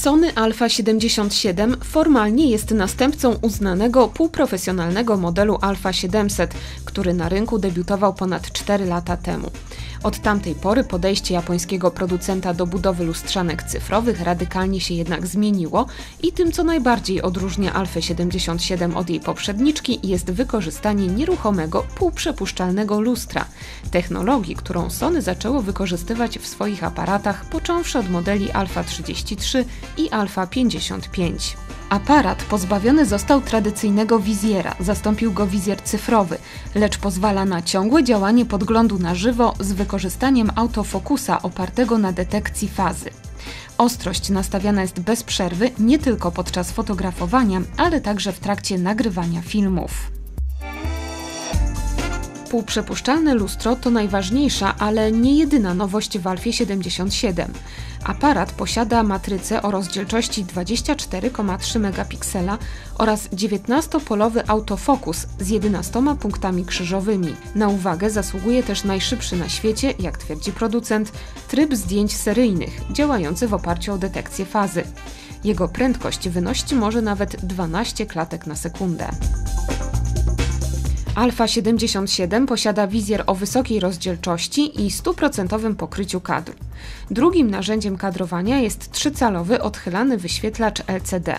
Sony Alpha 77 formalnie jest następcą uznanego półprofesjonalnego modelu Alpha 700, który na rynku debiutował ponad 4 lata temu. Od tamtej pory podejście japońskiego producenta do budowy lustrzanek cyfrowych radykalnie się jednak zmieniło i tym, co najbardziej odróżnia Alfa 77 od jej poprzedniczki, jest wykorzystanie nieruchomego, półprzepuszczalnego lustra, technologii, którą Sony zaczęło wykorzystywać w swoich aparatach, począwszy od modeli Alpha 33 i Alpha 55. Aparat pozbawiony został tradycyjnego wizjera, zastąpił go wizjer cyfrowy, lecz pozwala na ciągłe działanie podglądu na żywo z wykorzystaniem autofokusa opartego na detekcji fazy. Ostrość nastawiana jest bez przerwy nie tylko podczas fotografowania, ale także w trakcie nagrywania filmów. Półprzepuszczalne lustro to najważniejsza, ale nie jedyna nowość w Alfie 77. Aparat posiada matrycę o rozdzielczości 24,3 megapiksela oraz 19-polowy autofokus z 11 punktami krzyżowymi. Na uwagę zasługuje też najszybszy na świecie, jak twierdzi producent, tryb zdjęć seryjnych, działający w oparciu o detekcję fazy. Jego prędkość wynosić może nawet 12 klatek na sekundę. Alfa 77 posiada wizjer o wysokiej rozdzielczości i stuprocentowym pokryciu kadru. Drugim narzędziem kadrowania jest trzycalowy odchylany wyświetlacz LCD.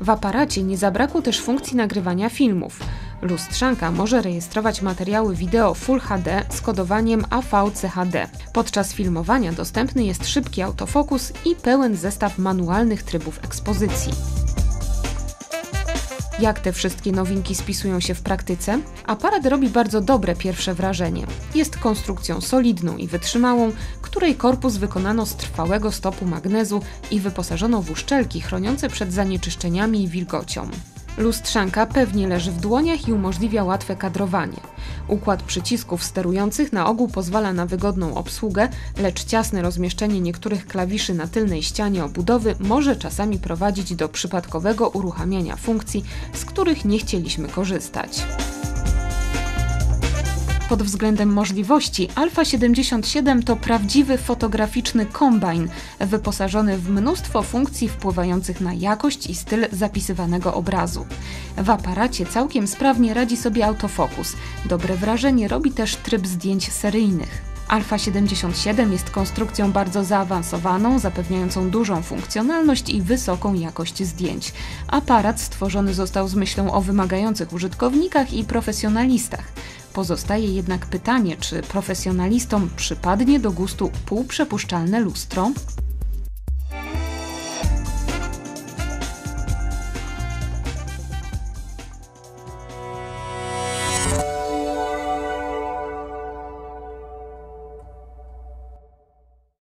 W aparacie nie zabrakło też funkcji nagrywania filmów. Lustrzanka może rejestrować materiały wideo Full HD z kodowaniem AVCHD. Podczas filmowania dostępny jest szybki autofokus i pełen zestaw manualnych trybów ekspozycji. Jak te wszystkie nowinki spisują się w praktyce? Aparat robi bardzo dobre pierwsze wrażenie. Jest konstrukcją solidną i wytrzymałą, której korpus wykonano z trwałego stopu magnezu i wyposażono w uszczelki chroniące przed zanieczyszczeniami i wilgocią. Lustrzanka pewnie leży w dłoniach i umożliwia łatwe kadrowanie. Układ przycisków sterujących na ogół pozwala na wygodną obsługę, lecz ciasne rozmieszczenie niektórych klawiszy na tylnej ścianie obudowy może czasami prowadzić do przypadkowego uruchamiania funkcji, z których nie chcieliśmy korzystać. Pod względem możliwości Alfa 77 to prawdziwy fotograficzny kombajn, wyposażony w mnóstwo funkcji wpływających na jakość i styl zapisywanego obrazu. W aparacie całkiem sprawnie radzi sobie autofokus. Dobre wrażenie robi też tryb zdjęć seryjnych. Alfa 77 jest konstrukcją bardzo zaawansowaną, zapewniającą dużą funkcjonalność i wysoką jakość zdjęć. Aparat stworzony został z myślą o wymagających użytkownikach i profesjonalistach. Pozostaje jednak pytanie, czy profesjonalistom przypadnie do gustu półprzepuszczalne lustro? you